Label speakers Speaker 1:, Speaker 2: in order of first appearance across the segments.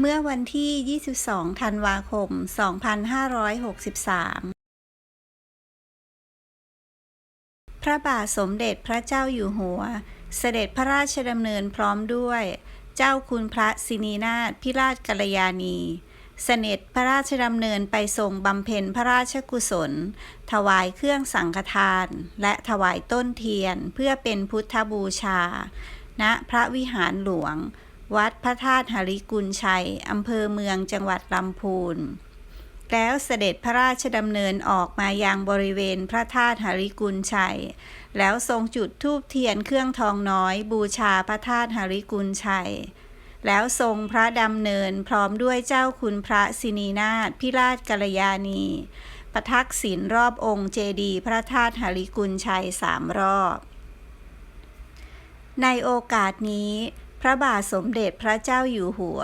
Speaker 1: เมื่อวันที่ 22 ธันวาคม 2563 พระบาทสมเด็จพระเจ้าอยู่หัว เสด็จพระราชดำเนินพร้อมด้วย เจ้าคุณพระสินีนาถพิราชกัลยาณีเสด็จพระราชดำเนินไปทรงบำเพ็ญพระราชกุศล ถวายเครื่องสังฆทาน และถวายต้นเทียนเพื่อเป็นพุทธบูชา ณ พระวิหารหลวง วัดพระธาตุหริกุลชัย อำเภอเมืองจังหวัดลำพูน แล้วเสด็จพระราชดำเนินออกมายังบริเวณพระธาตุหริกุลชัย แล้วทรงจุดธูปเทียนเครื่องทองน้อยบูชาพระธาตุหริกุลชัย แล้วทรงพระดำเนินพร้อมด้วยเจ้าคุณพระสินีนาถพิราชกัลยาณีประทักษิณรอบองค์เจดีย์พระธาตุหริกุลชัยสามรอบ ในโอกาสนี้ ระบาทสมเด็จพระเจ้าอยู่หัว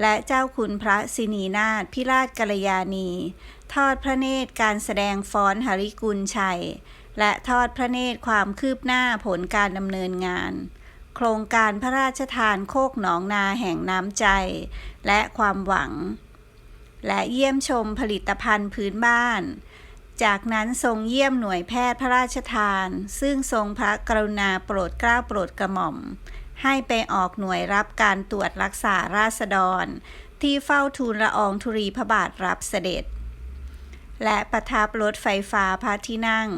Speaker 1: และเจ้าคุณพระสินีนาถพิราชกัลยาณี ทอดพระเนตรการแสดงฟ้อนหริกุลชัย และทอดพระเนตรความคืบหน้าผลการดำเนินงาน โครงการพระราชทานโคกหนองนาแห่งน้ำใจ และความหวัง และเยี่ยมชมผลิตภัณฑ์พื้นบ้านจากนั้นทรงเยี่ยมหน่วยแพทย์พระราชทาน ซึ่งทรงพระกรุณาโปรดเกล้าโปรดกระหม่อม ให้ไปออกหน่วยรับการตรวจรักษาราษฎร ที่เฝ้าทูลละอองธุรีพระบาทรับเสด็จ และประทับรถไฟฟ้าพระที่นั่ง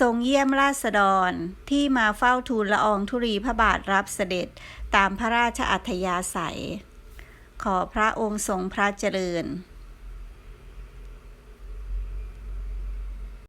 Speaker 1: ทรงเยี่ยมราษฎรที่มาเฝ้าทูลละอองธุรีพระบาทรับเสด็จตามพระราชอัธยาศัย ขอพระองค์ทรงพระเจริญ